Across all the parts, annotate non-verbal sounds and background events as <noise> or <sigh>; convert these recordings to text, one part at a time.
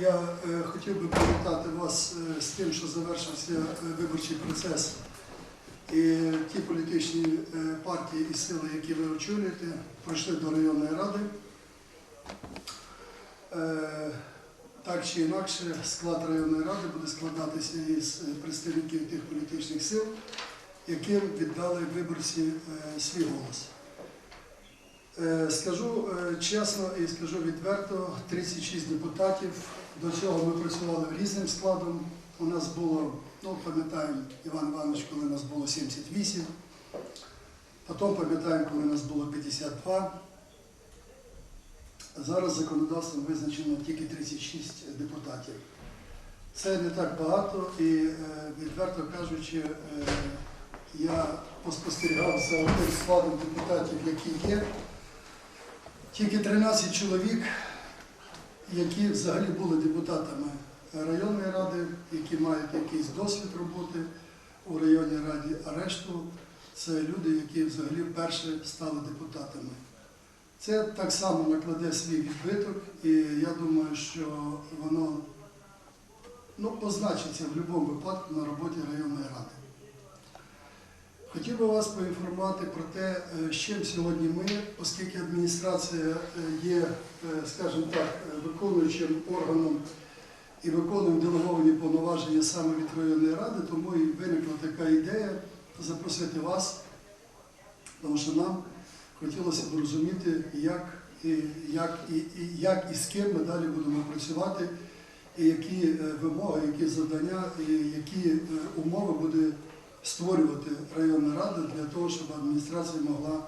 я е, хотів би привітати вас е, з тим, що завершився е, виборчий процес. І ті політичні партії і сили, які ви очолюєте, пройшли до районної ради. Так чи інакше, склад районної ради буде складатися із представників тих політичних сил, яким віддали виборці свій голос. Скажу чесно і скажу відверто, 36 депутатів. До цього ми працювали різним складом. У нас було, ну пам'ятаємо, Іван Іванович, коли нас було 78. Потім пам'ятаємо, коли нас було 52. Зараз законодавством визначено тільки 36 депутатів. Це не так багато і, е, відверто кажучи, е, я поспостерігав за тим складом депутатів, які є. Тільки 13 чоловік, які взагалі були депутатами районної ради, які мають якийсь досвід роботи у районній раді, а решту це люди, які взагалі вперше стали депутатами. Це так само накладе свій відбиток, і я думаю, що воно ну, позначиться в будь-якому випадку на роботі районної ради. Хотів би вас поінформувати про те, е, з чим сьогодні ми, оскільки адміністрація е, є, е, скажімо так, виконуючим органом і виконуємо делеговані повноваження саме від районної ради, тому і виникла така ідея запросити вас, тому що нам хотілося б розуміти, як і, як, і, і, як і з ким ми далі будемо працювати, і які вимоги, які завдання, і які умови буде створювати районна рада для того, щоб адміністрація могла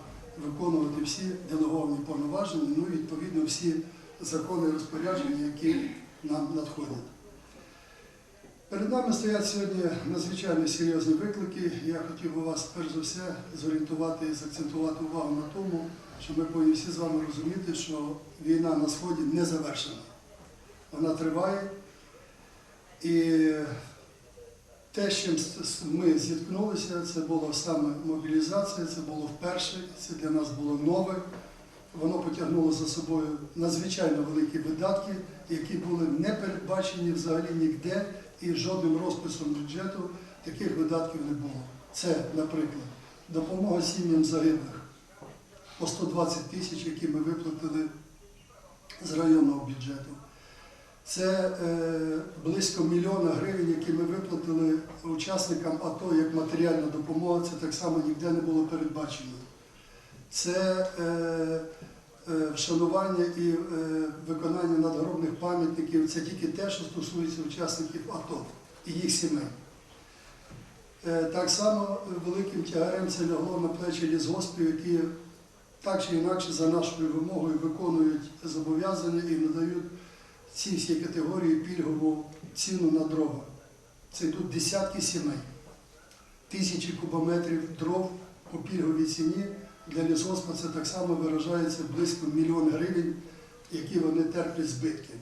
виконувати всі делеговані повноваження, ну і відповідно всі закони і розпорядження, які нам надходять. Перед нами стоять сьогодні надзвичайно серйозні виклики. Я хотів би вас перш за все зорієнтувати і закцентувати увагу на тому, що ми повинні всі з вами розуміти, що війна на сході не завершена. Вона триває. І те, з чим ми зіткнулися, це була саме мобілізація, це було вперше, це для нас було нове. Воно потягнуло за собою надзвичайно великі видатки, які були не передбачені взагалі ніде і жодним розписом бюджету таких видатків не було. Це, наприклад, допомога сім'ям загиблих по 120 тисяч, які ми виплатили з районного бюджету. Це е, близько мільйона гривень, які ми виплатили учасникам АТО як матеріальна допомога, це так само ніде не було передбачено. Це е, е, вшанування і виконання надгробних пам'ятників, це тільки те, що стосується учасників АТО і їх сімей. Так само великим тягарем це лягло на плечі лісгоспів, які так чи інакше за нашою вимогою виконують зобов'язання і надають всій категорії пільгову ціну на дрова. Це йдуть десятки сімей, тисячі кубометрів дров по пільговій ціні. Для лісгоспа це так само виражається близько мільйон гривень, які вони терплять збитки.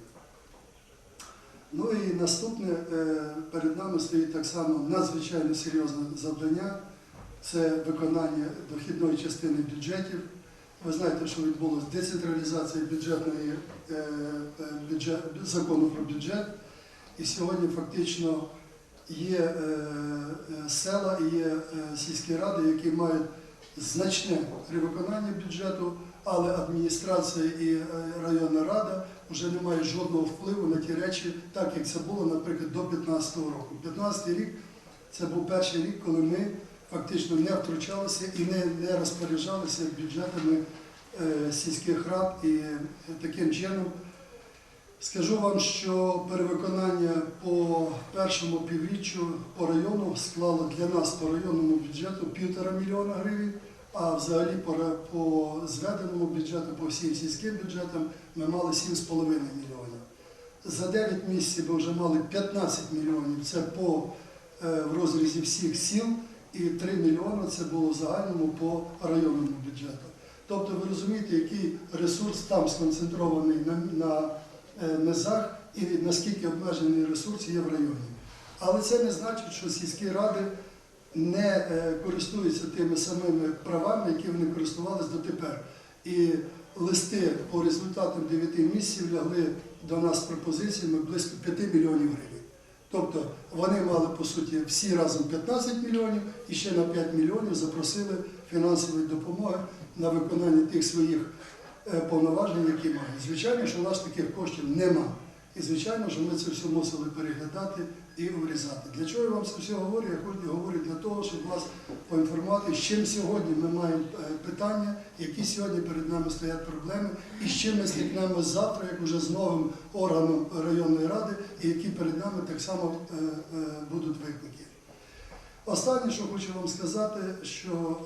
Ну і наступне е, перед нами стоїть так само надзвичайно серйозне завдання це виконання дохідної частини бюджетів. Ви знаєте, що відбулася децентралізація бюджетної е, е, бюджет, закону про бюджет. І сьогодні фактично є е, села і є сільські ради, які мають значне перевиконання бюджету, але адміністрація і районна рада вже не мають жодного впливу на ті речі, так як це було, наприклад, до 2015 року. 2015 рік це був перший рік, коли ми фактично не втручалися і не, не розпоряджалися бюджетами е, сільських рад. І е, таким чином скажу вам, що перевиконання по першому півріччю по району склало для нас по районному бюджету півтора мільйона гривень. А взагалі по, по зведеному бюджету, по всім сільським бюджетам ми мали 7,5 мільйонів. За 9 місяців ми вже мали 15 мільйонів. Це по е, в розрізі всіх сіл, і 3 мільйони це було в загальному по районному бюджету. Тобто ви розумієте, який ресурс там сконцентрований на, на е, низах і наскільки обмежений ресурс є в районі. Але це не значить, що сільські ради не е, користуються тими самими правами, які вони користувалися дотепер. І листи по результатам 9 місяців лягли до нас з пропозиціями близько 5 мільйонів гривень. Тобто вони мали по суті всі разом 15 мільйонів і ще на 5 мільйонів запросили фінансової допомоги на виконання тих своїх е, повноважень, які мають. Звичайно, що у нас таких коштів нема. І звичайно, що ми це все мусили переглядати і урізати. Для чого я вам це все говорю? Я говорю для того, щоб вас поінформувати, з чим сьогодні ми маємо е, питання, які сьогодні перед нами стоять проблеми, і з чим ми стикнемося завтра, як уже з новим органом районної ради, і які перед нами так само е, е, будуть виклики. Останнє, що хочу вам сказати, що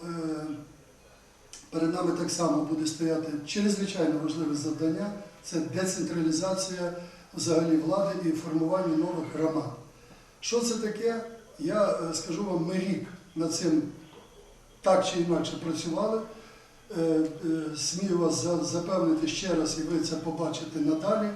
перед нами так само буде стояти чрезвичайно важливе завдання це децентралізація взагалі влади і формування нових громад. Що це таке? Я е, скажу вам, ми рік над цим так чи інакше працювали. Е, е, Смію вас запевнити ще раз, і ви це побачите надалі.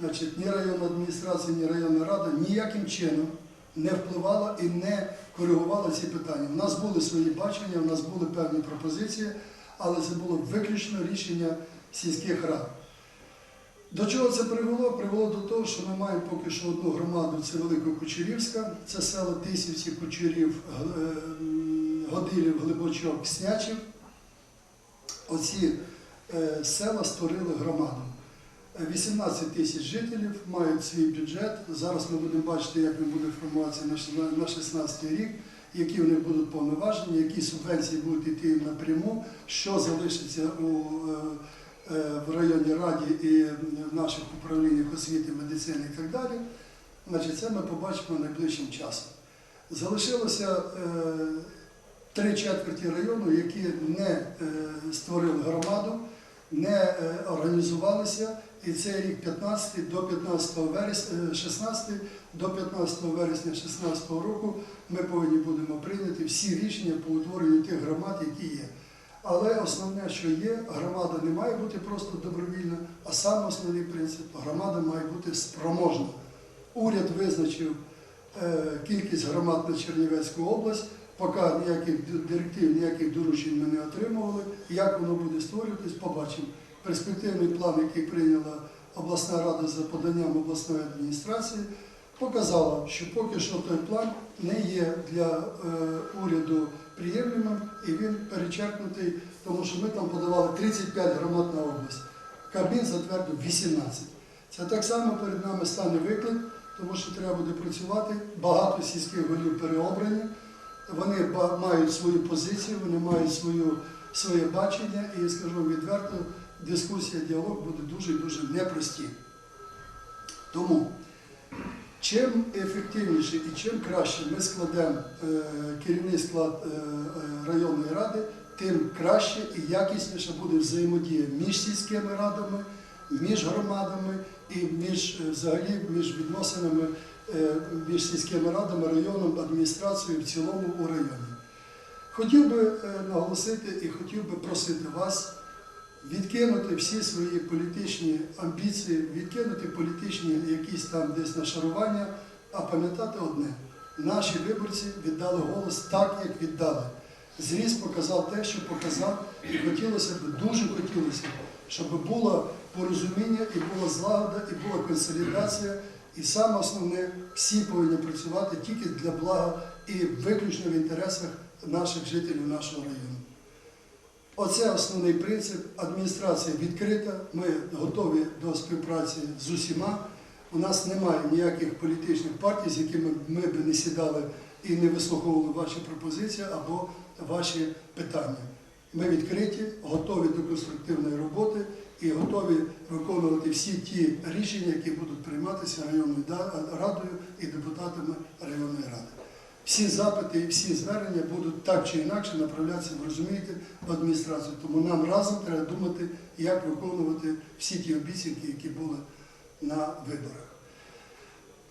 Значить, ні районна адміністрація, ні районна рада ніяким чином не впливала і не коригувала ці питання. У нас були свої бачення, у нас були певні пропозиції, але це було виключно рішення сільських рад. До чого це привело? Привело до того, що ми маємо поки що одну громаду, це Великокучерівська, це село Тисівці, Кучерів, е, Годилів, Глибочок, Снячів. Оці е, села створили громаду. Е, 18 тисяч жителів мають свій бюджет. Зараз ми будемо бачити, як він буде формуватися на шіна- на 16 рік, які в них будуть повноваження, які субвенції будуть йти напряму, що залишиться у, е, е, в районній раді і в наших управліннях освіти, медицини і так далі. Значить, це ми побачимо найближчим часом. Залишилося е, три четверті району, які не е, створили громаду, не е, організувалися. І цей рік 15 до 15 вересня, 16 до 15 вересня 16 року ми повинні будемо прийняти всі рішення по утворенню тих громад, які є. Але основне, що є, громада не має бути просто добровільна, а саме основний принцип громада має бути спроможна. Уряд визначив е, кількість громад на Чернівецьку область, поки ніяких директив, ніяких доручень ми не отримували. Як воно буде створюватись, побачимо. Перспективний план, який прийняла обласна рада за поданням обласної адміністрації, показала, що поки що той план не є для е, уряду приємним і він перечеркнутий, тому що ми там подавали 35 громад на область. Кабмін затвердив 18. Це так само перед нами стане виклик, тому що треба буде працювати. Багато сільських голів переобрані. Вони мають свою позицію, вони мають свою, своє бачення, і скажу відверто, дискусія, діалог буде дуже і дуже непрості. Тому чим ефективніше і чим краще ми складемо е, керівний склад е, е, районної ради, тим краще і якісніше буде взаємодія між сільськими радами, між громадами і між взагалі між відносинами між сільськими радами, районом, адміністрацією в цілому у районі. Хотів би наголосити і хотів би просити вас відкинути всі свої політичні амбіції, відкинути політичні якісь там десь нашарування, а пам'ятати одне: наші виборці віддали голос так, як віддали. Зріз показав те, що показав, і хотілося б, дуже хотілося, б, щоб було порозуміння і була злагода, і була консолідація. І саме основне, всі повинні працювати тільки для блага і виключно в інтересах наших жителів нашого району. Оце основний принцип. Адміністрація відкрита. Ми готові до співпраці з усіма. У нас немає ніяких політичних партій, з якими ми б не сідали і не вислуховували ваші пропозиції або ваші питання. Ми відкриті, готові до конструктивної роботи і готові виконувати всі ті рішення, які будуть прийматися районною радою і депутатами районної ради. Всі запити і всі звернення будуть так чи інакше направлятися, ви розумієте, в адміністрацію. Тому нам разом треба думати, як виконувати всі ті обіцянки, які були на виборах.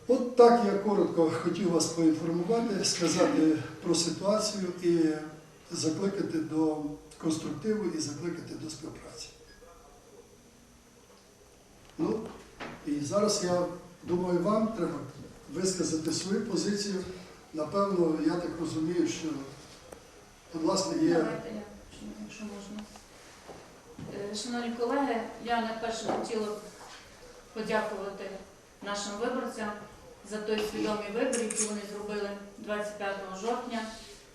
От так я коротко хотів вас поінформувати, сказати про ситуацію і закликати до конструктиву і закликати до співпраці. Ну, і зараз я думаю, вам треба висказати свою позицію. Напевно, я так розумію, що, будь ласка, є. Давайте я якщо можна. Е, Шановні колеги, я найперше хотіла подякувати нашим виборцям за той свідомий вибір, який вони зробили 25 жовтня,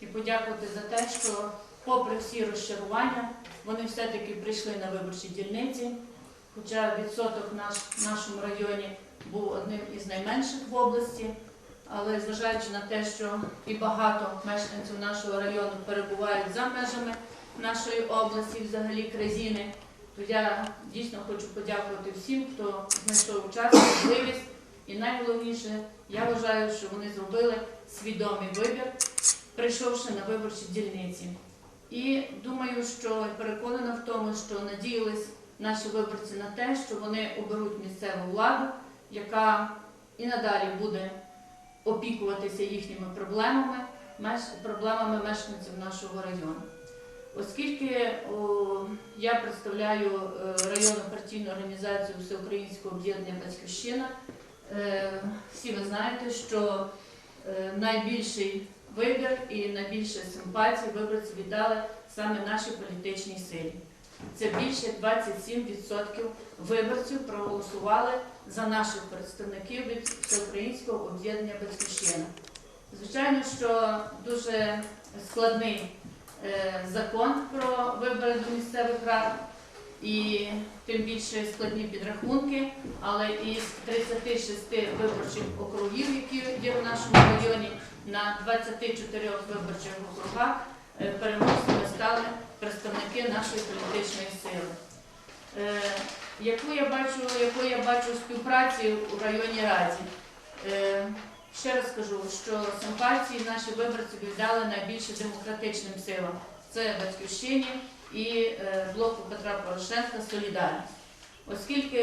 і подякувати за те, що, попри всі розчарування, вони все-таки прийшли на виборчі дільниці. Хоча відсоток наш, в нашому районі був одним із найменших в області, але зважаючи на те, що і багато мешканців нашого району перебувають за межами нашої області, взагалі Крезіни, то я дійсно хочу подякувати всім, хто знайшов час, можливість. І найголовніше, я вважаю, що вони зробили свідомий вибір, прийшовши на виборчі дільниці. І думаю, що переконана в тому, що надіялись наші виборці на те, що вони оберуть місцеву владу, яка і надалі буде опікуватися їхніми проблемами, проблемами мешканців нашого району. Оскільки я представляю е, районну партійну організацію Всеукраїнського об'єднання Батьківщина, е, всі ви знаєте, що е, найбільший вибір і найбільше симпатій виборці віддали саме нашій політичній силі. Це більше 27% виборців проголосували за наших представників від Всеукраїнського об'єднання Батьківщина. Звичайно, що дуже складний е, закон про вибори до місцевих рад і тим більше складні підрахунки, але із 36 виборчих округів, які є в нашому районі, на 24 виборчих округах переможцями стали представники нашої політичної сили. Е, Яку я бачу, яку я бачу співпраці у районній раді? Е, Ще раз скажу, що симпатії наші виборці віддали найбільше демократичним силам. Це батьківщині і е, блоку Петра Порошенка Солідарність. Оскільки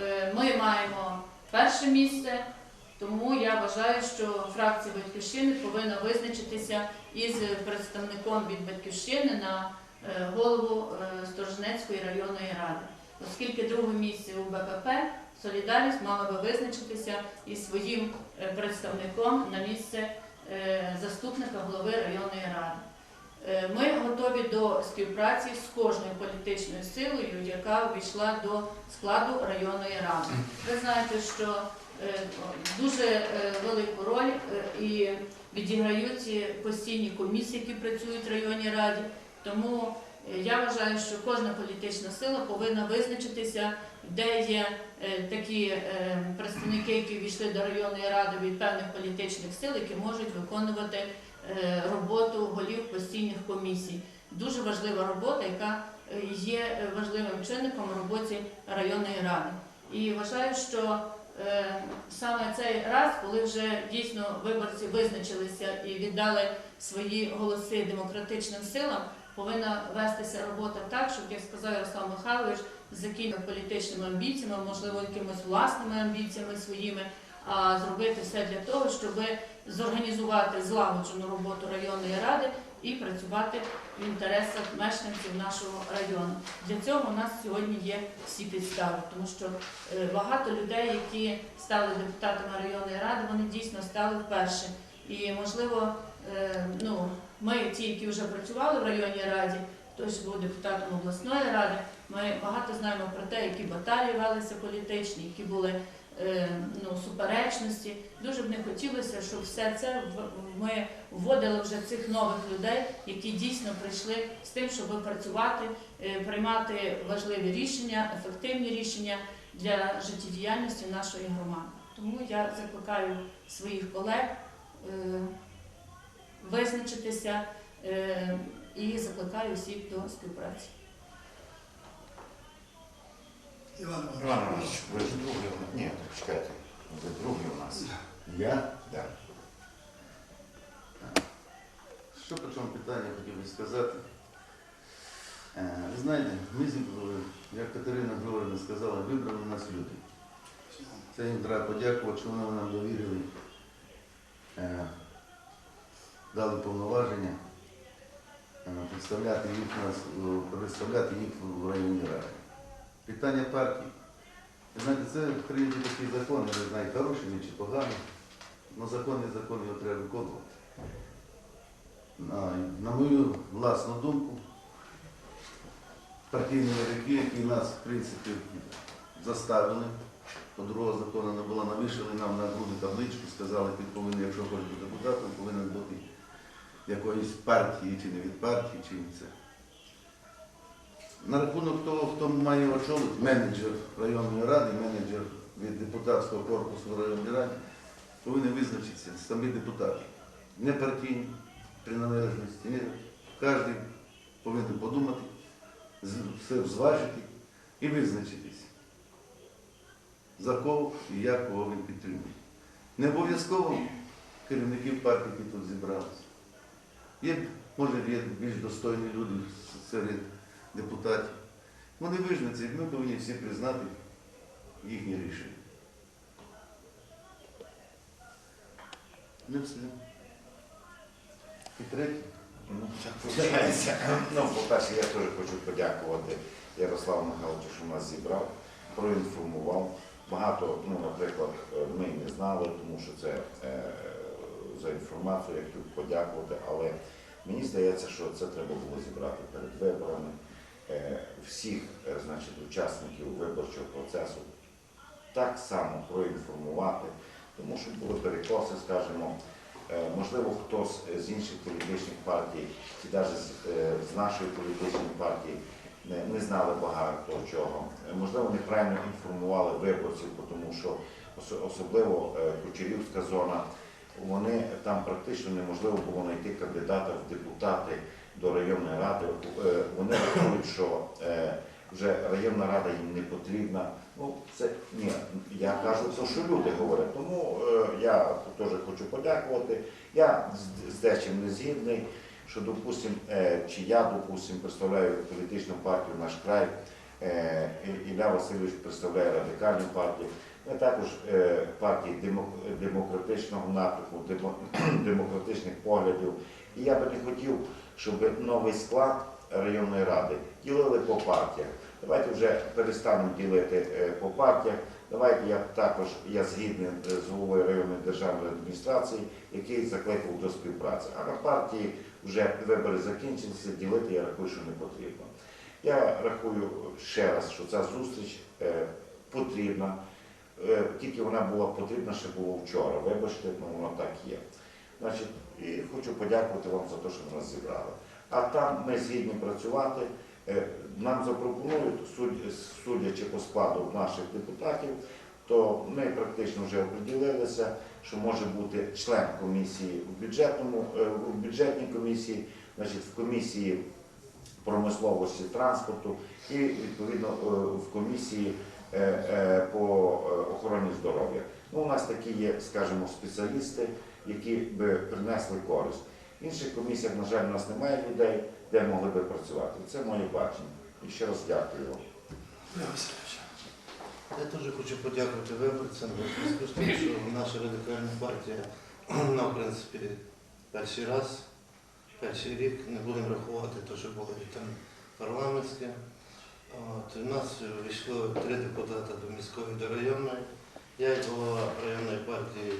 е, ми маємо перше місце, тому я вважаю, що фракція батьківщини повинна визначитися із представником від батьківщини на е, голову е, Сторожнецької районної ради. Оскільки друге місце у БПП Солідарність мала би визначитися із своїм е, представником на місце заступника голови районної ради. Ми готові до співпраці з кожною політичною силою, яка увійшла до складу районної ради. Ви знаєте, що дуже е, велику роль е, і відіграють постійні комісії, які працюють в районній раді. Тому е, я вважаю, що кожна політична сила повинна визначитися, де є е, такі е, представники, які війшли до районної ради від певних політичних сил, які можуть виконувати е, роботу голів постійних комісій. Дуже важлива робота, яка е, є е, важливим чинником в роботі районної ради. І вважаю, що е, саме цей раз, коли вже дійсно виборці визначилися і віддали свої голоси демократичним силам, повинна вестися робота так, щоб, як сказав Ярослав Михайлович, з якими політичними амбіціями, можливо, якимись власними амбіціями своїми, а зробити все для того, щоб зорганізувати злагоджену роботу районної ради і працювати в інтересах мешканців нашого району. Для цього у нас сьогодні є всі підстави, тому що е, багато людей, які стали депутатами районної ради, вони дійсно стали вперше. І можливо, е, ну ми, ті, які вже працювали в районній раді, хтось був депутатом обласної ради, ми багато знаємо про те, які баталії велися політичні, які були ну, суперечності. Дуже б не хотілося, щоб все це ми вводили вже цих нових людей, які дійсно прийшли з тим, щоб працювати, е, приймати важливі рішення, ефективні рішення для життєдіяльності нашої громади. Тому я закликаю своїх колег е, визначитися е, і закликаю всіх до співпраці. Іван Іван Іванович. Ви ж другий у нас. Ні, чекайте. Ви другий у нас. Я? Да. Що по цьому питанню хотів би сказати? Е, Ви знаєте, ми, зібрали, як Катерина Григорівна сказала, вибрали нас люди. Це їм треба подякувати, що вони нам довірили, е, дали повноваження е, представляти їх, нас, представляти їх в районній раді. Питання партії. Ви знаєте, це в країні такий закон, я не знаю, хороший він чи поганий, але закон закон, його треба виконувати. На, на мою власну думку, партійні ряки, які нас, в принципі, заставили по другого закону не була, навішали нам на груди табличку, сказали, ти повинен, якщо хочеш бути депутатом, повинен бути якоїсь партії, чи не від партії, чи це. На рахунок того, хто має очолити, менеджер районної ради, менеджер від депутатського корпусу в районній раді, повинен визначитися самі депутати. Не партійні приналежності, ні. Кожен повинен подумати, все зважити і визначитись, за кого і як кого він підтримує. Не обов'язково керівників партії, які тут зібралися. Є, може, є більш достойні люди серед депутатів. Вони визначаться, і ми повинні всі признати їхнє рішення. Не все. І третє. Ну. Ну, по-перше, я теж хочу подякувати Ярославу Михайловичу, що нас зібрав, проінформував. Багато, ну, наприклад, ми не знали, тому що це е, за інформацію, я хотів подякувати, але мені здається, що це треба було зібрати перед виборами е, всіх е, значить, учасників виборчого процесу, так само проінформувати, тому що були перекоси, скажімо, Е, Можливо, хтось з інших політичних партій, чи навіть з, е, нашої політичної партії не, не знали багато чого. Е, Можливо, неправильно інформували виборців, тому що особливо е, Кучерівська зона, вони там практично неможливо було знайти кандидата в депутати до районної ради. Е, Вони рахують, що е, вже районна рада їм не потрібна. Ну, це ні, я кажу, то, що люди говорять. Тому е, я теж хочу подякувати. Я з, дечим не згідний, що, допустим, чи я, допустим, представляю політичну партію наш край, Ілля Васильович представляє радикальну партію. Ми також е, партії демократичного напрямку, демо- <clears throat> демократичних поглядів. І я би не хотів, щоб новий склад районної ради ділили по партіях. Давайте вже перестанемо ділити е, по партіях. Давайте я також я згідний е, з головою районної державної адміністрації, який закликав до співпраці. А на партії вже вибори закінчилися, ділити я рахую, що не потрібно. Я рахую ще раз, що ця зустріч потрібна. Е, Тільки вона була потрібна ще було вчора. Вибачте, ну воно так є. Значить, і хочу подякувати вам за те, що нас зібрали. А там ми згідні працювати. Е, Нам запропонують, судячи по складу наших депутатів, то ми практично вже оприділилися, що може бути член комісії в бюджетному, е, в бюджетній комісії, значить, в комісії промисловості транспорту і відповідно в комісії по е, охороні здоров'я. Ну, у нас такі є, скажімо, спеціалісти, які би принесли користь. В інших комісіях, на жаль, у нас немає людей, де могли би працювати. Це моє бачення. І ще раз дякую вам. Я теж хочу подякувати виборцям що наша радикальна партія, <clears throat> в принципі, перший раз, перший рік не будемо рахувати те, що було там парламентське. От, у нас війшло три депутати до міської до районної. Я, як голова районної партії,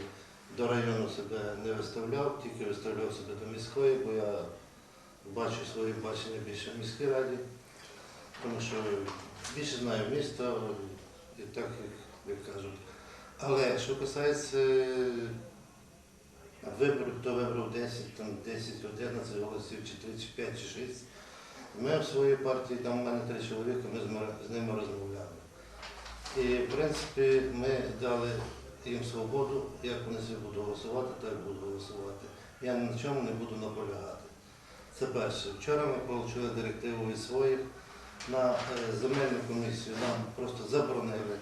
до району себе не виставляв, тільки виставляв себе до міської, бо я бачу своє бачення більше в міській раді, тому що більше знаю місто, і так, як, як кажуть. Але що касається виборів, хто вибрав 10, там 10, 11 голосів, чи 3, чи 5, чи 6, ми в своїй партії, там у мене три чоловіка, ми з ними розмовляли. І, в принципі, ми дали їм свободу, як вони собі будуть голосувати, так будуть голосувати. Я ні на чому не буду наполягати. Це перше. Вчора ми отримали директиву від своїх на е, земельну комісію нам просто заборонили.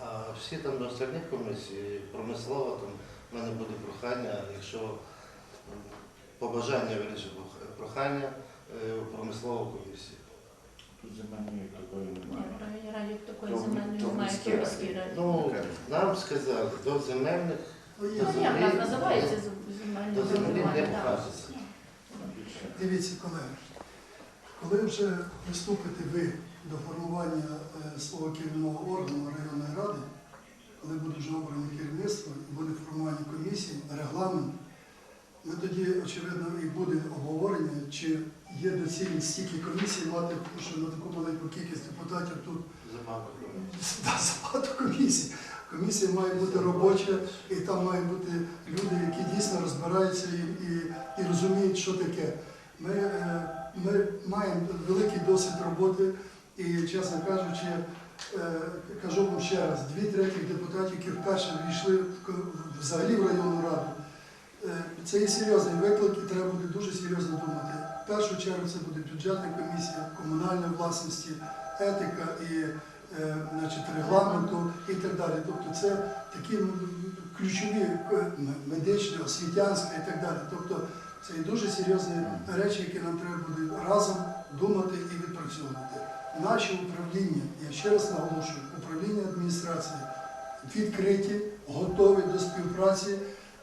А всі там до остальних комісій, промислова, там в мене буде прохання, якщо побажання вирішив прохання е, в промислову комісію. Тут земельної такої немає. районній раді такої То- земельної то в немає, міській то в міській раді. Ну, нам сказали, до земельних, Ну, як називається з- земельне до землі не так. Дивіться, колеги, коли вже приступите ви до формування е, свого керівного органу районної ради, коли буде вже обране керівництво і буде формування комісії, регламент, ми тоді, очевидно, і буде обговорення, чи є доцільність стільки комісій мати, тому що на таку маленьку кількість депутатів тут Забагато комісій. Комісія має бути робоча, і там мають бути люди, які дійсно розбираються і, і, і розуміють, що таке. Ми, е, ми маємо великий досвід роботи, і, чесно кажучи, е, кажу вам ще раз, дві третіх депутатів, які вперше війшли взагалі в районну раду, е, це є серйозний виклик, і треба буде дуже серйозно думати. В першу чергу це буде бюджетна комісія, комунальної власності, етика і е, значить, регламенту і так далі. Тобто це такі ключові е, медичні, освітянська і так далі. Тобто це є дуже серйозні речі, які нам треба буде разом думати і відпрацьовувати. Наші управління, я ще раз наголошую, управління адміністрації відкриті, готові до співпраці.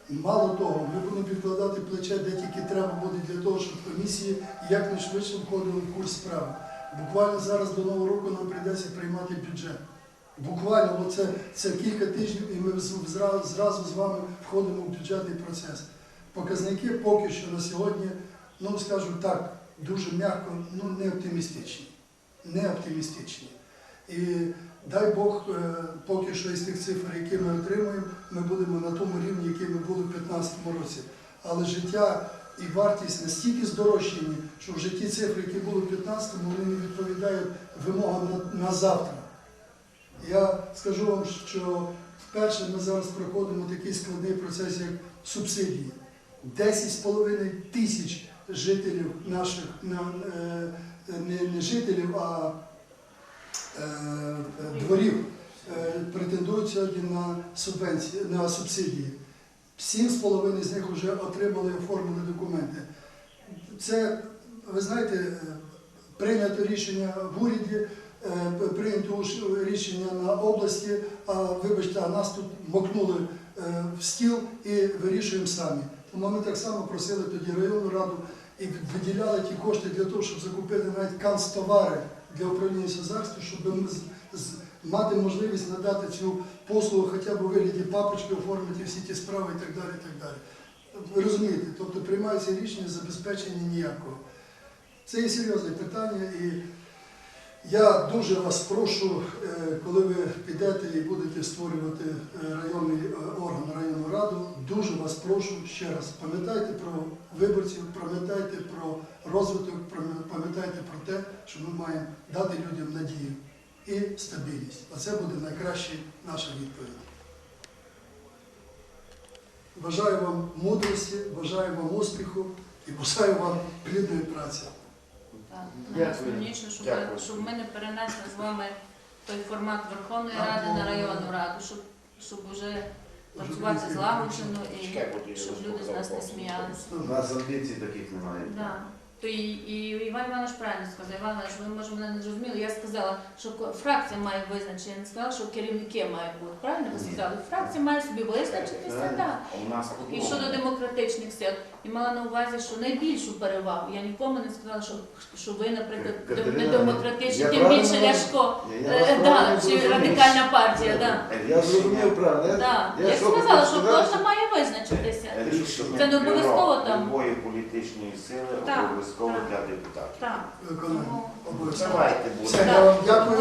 Мало того, ми будемо підкладати плече, де тільки треба буде для того, щоб комісії якнайшвидше входили в курс справи. Буквально зараз до Нового року нам прийдеться приймати бюджет. Буквально оце, це кілька тижнів, і ми зразу, зразу з вами входимо в бюджетний процес. Показники поки що на сьогодні, ну скажу так, дуже м'яко, ну не оптимістичні. Не оптимістичні. І дай Бог, е, поки що із тих цифр, які ми отримуємо, ми будемо на тому рівні, який ми були в 2015 році. Але життя і вартість настільки здорожчані, що в житті цифри, які були в 2015-му, вони не відповідають вимогам на, на завтра. Я скажу вам, що вперше ми зараз проходимо такий складний процес, як субсидії. 10,5 тисяч жителів наших, на, е, не, не жителів, а дворів е, претендують сьогодні на субвенції, на субсидії. 7,5 з них вже отримали і оформили документи. Це, ви знаєте, е, прийнято рішення в уряді, е, прийнято рішення на області, а вибачте, а нас тут мокнули е, в стіл і вирішуємо самі. Тому ми так само просили тоді районну раду і виділяли ті кошти для того, щоб закупити навіть канцтовари для управління сазарства, щоб мати можливість надати цю послугу хоча б у вигляді папочки, оформити всі ті справи і так далі. І так далі. Ви розумієте, тобто приймається рішення забезпечення ніякого. Це є серйозне питання, і я дуже вас прошу, е, коли ви підете і будете створювати е, районний е, орган, районну раду, дуже вас прошу ще раз, пам'ятайте про виборців, пам'ятайте про розвиток, пам'ятайте про те, що ми маємо дати людям надію і стабільність. Оце буде найкраща наша відповідь. Бажаю вам мудрості, бажаю вам успіху і бажаю вам плідної праці. Так, Дякую. щоб, Дякую. щоб ми не перенесли з вами той формат Верховної Ради ну, на районну раду, щоб, щоб вже працювати злагоджено і щоб люди з нас не сміялися. У нас амбіцій таких немає. Да. То і, і Іван Іванович правильно сказав. Іван Іванович, ви може мене не зрозуміли. Я сказала, що ко- фракція має визначити. Я не сказала, що керівники мають бути. Правильно ви сказали? Фракція має собі визначитися, так. А у нас І щодо демократичних сил, і мала на увазі, що найбільшу перевагу. Я нікому не сказала, що, що ви, наприклад, Катерина, не демократичні, тим більше Ляшко, е, да, чи радикальна партія. Да. Я зрозумів правильно. Я, Да. я Я сказала, що кожен має визначитися. Рішення Це не обов'язково там. любої політичної сили обов'язково для депутатів. Так. Обов'язково. Давайте будемо. дякую.